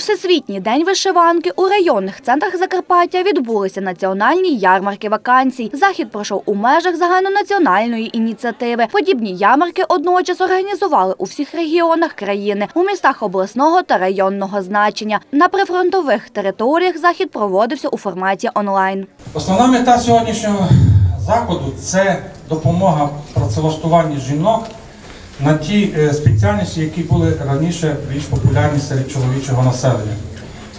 Всесвітній день вишиванки у районних центрах Закарпаття відбулися національні ярмарки вакансій. Захід пройшов у межах загальнонаціональної ініціативи. Подібні ярмарки одночас організували у всіх регіонах країни, у містах обласного та районного значення. На прифронтових територіях захід проводився у форматі онлайн. Основна мета сьогоднішнього заходу це допомога працевлаштуванні жінок на ті е, спеціальності, які були раніше більш популярні серед чоловічого населення.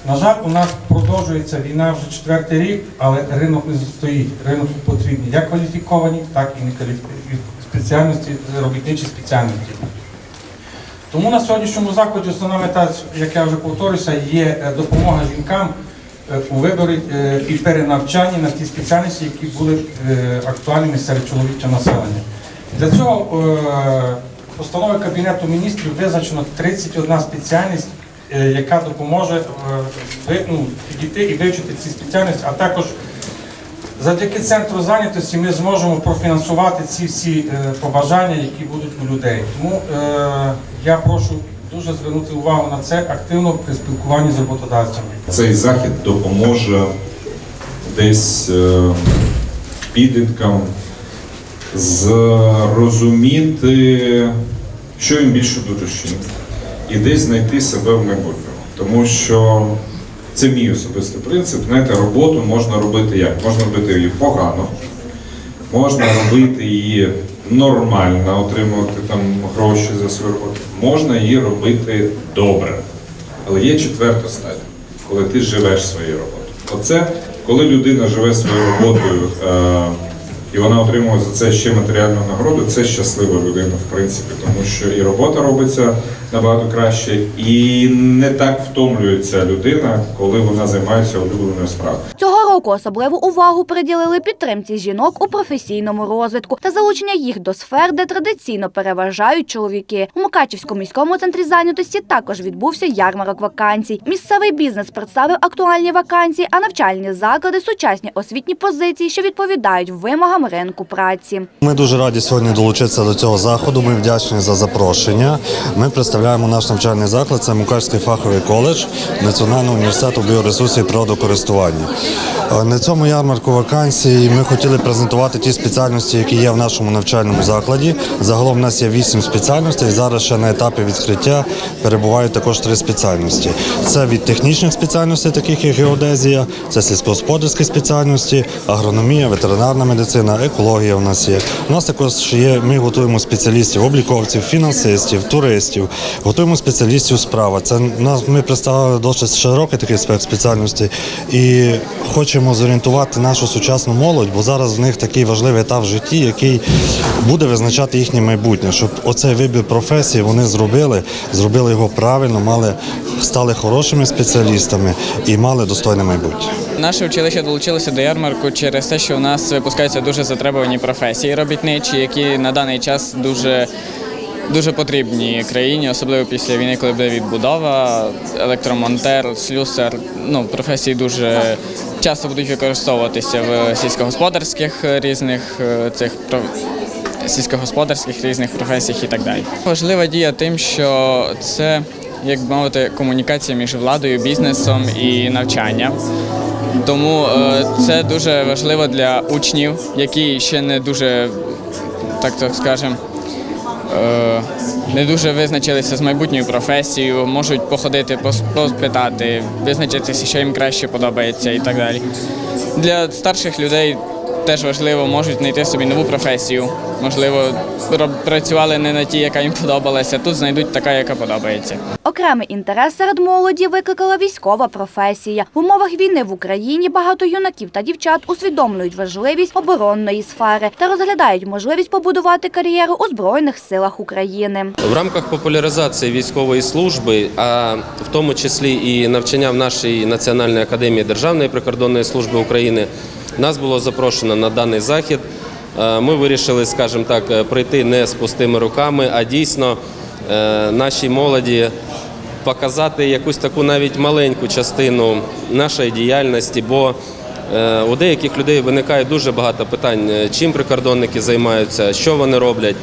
На жаль, у нас продовжується війна вже четвертий рік, але ринок не стоїть. Ринок потрібні як кваліфіковані, так і некваліфіковані спеціальності, робітничі спеціальності. Тому на сьогоднішньому заході основна мета, як я вже повторюся, є е, допомога жінкам е, у виборі і перенавчанні на ті спеціальності, які були актуальними серед чоловічого населення. Для цього постановою Кабінету міністрів визначено 31 спеціальність, е, яка допоможе е, ну, підійти і вивчити ці спеціальності, а також Завдяки центру зайнятості ми зможемо профінансувати ці всі е, побажання, які будуть у людей. Тому я прошу дуже звернути увагу на це активно при спілкуванні з роботодавцями. Цей захід допоможе десь підліткам зрозуміти, що їм більше до душі, і десь знайти себе в майбутньому. Тому що це мій особистий принцип. Знаєте, роботу можна робити як? Можна робити її погано, можна робити її нормально, отримувати там гроші за свою роботу. Можна її робити добре. Але є четверта стадія, коли ти живеш своєю роботою. Оце коли людина живе своєю роботою е, і вона отримує за це ще матеріальну нагороду, це щаслива людина, в принципі, тому що і робота робиться набагато краще, і не так втомлюється людина, коли вона займається улюбленою справою. Цього року особливу увагу приділили підтримці жінок у професійному розвитку та залучення їх до сфер, де традиційно переважають чоловіки. У Мукачівському міському центрі зайнятості також відбувся ярмарок вакансій. Місцевий бізнес представив актуальні вакансії, а навчальні заклади сучасні освітні позиції, що відповідають вимогам ринку праці. Ми дуже раді сьогодні долучитися до цього заходу. Ми вдячні за запрошення. Ми представляємо наш навчальний заклад. Це Мукачський фаховий коледж Національного університету біоресурсів і природокористування. Е, На цьому ярмарку вакансій ми хотіли презентувати ті спеціальності, які є в нашому навчальному закладі. Загалом в нас є вісім спеціальностей. Зараз ще на етапі відкриття перебувають також три спеціальності. Це від технічних спеціальностей, таких як геодезія, це сільськогосподарські спеціальності, агрономія, ветеринарна медицина, екологія. У нас є. У нас також є. Ми готуємо спеціалістів, обліковців, фінансистів, туристів, готуємо спеціалістів справа. Це нас ми представили досить широкий такий спектр спеціальностей і хочемо зорієнтувати нашу сучасну молодь, бо зараз в них такий важливий етап в житті, який буде визначати їхнє майбутнє, щоб оцей вибір професії вони зробили, зробили його правильно, мали стали хорошими спеціалістами і мали достойне майбутнє. Наше училище долучилося до ярмарку через те, що у нас випускаються дуже затребувані професії робітничі, які на даний час дуже дуже потрібні країні, особливо після війни, коли буде відбудова, електромонтер, слюсар. Ну, професії дуже часто будуть використовуватися в сільськогосподарських різних е, цих сільськогосподарських різних професіях і так далі. Важлива дія тим, що це, як би мовити, комунікація між владою, бізнесом і навчанням. Тому е, це дуже важливо для учнів, які ще не дуже, так то скажемо, е, не дуже визначилися з майбутньою професією, можуть походити, пос- поспитати, визначитися, що їм краще подобається і так далі. Для старших людей теж важливо, можуть знайти собі нову професію. Можливо, працювали не на тій, яка їм подобалася, тут знайдуть така, яка подобається. Окремий інтерес серед молоді викликала військова професія. В умовах війни в Україні багато юнаків та дівчат усвідомлюють важливість оборонної сфери та розглядають можливість побудувати кар'єру у збройних силах України. В рамках популяризації військової служби, а в тому числі і навчання в нашій Національній академії Державної прикордонної служби України, нас було запрошено на даний захід. Е, Ми вирішили, скажімо так, е, прийти не з пустими руками, а дійсно е, нашій молоді показати якусь таку навіть маленьку частину нашої діяльності, бо у деяких людей виникає дуже багато питань, чим прикордонники займаються, що вони роблять.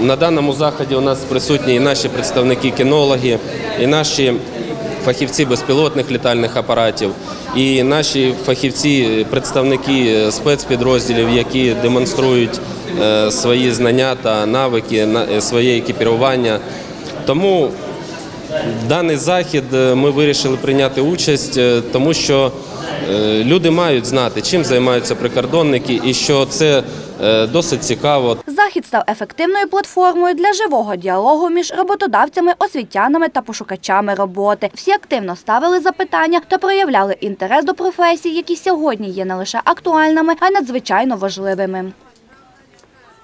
На даному заході у нас присутні і наші представники кінологи, і наші фахівці безпілотних літальних апаратів, і наші фахівці, представники спецпідрозділів, які демонструють е, свої знання та навики, на- е, своє екіпірування. Тому Даний захід е, ми вирішили прийняти участь, тому що люди мають знати, чим займаються прикордонники, і що це досить цікаво. Захід став ефективною платформою для живого діалогу між роботодавцями, освітянами та пошукачами роботи. Всі активно ставили запитання та проявляли інтерес до професій, які сьогодні є не лише актуальними, а й надзвичайно важливими.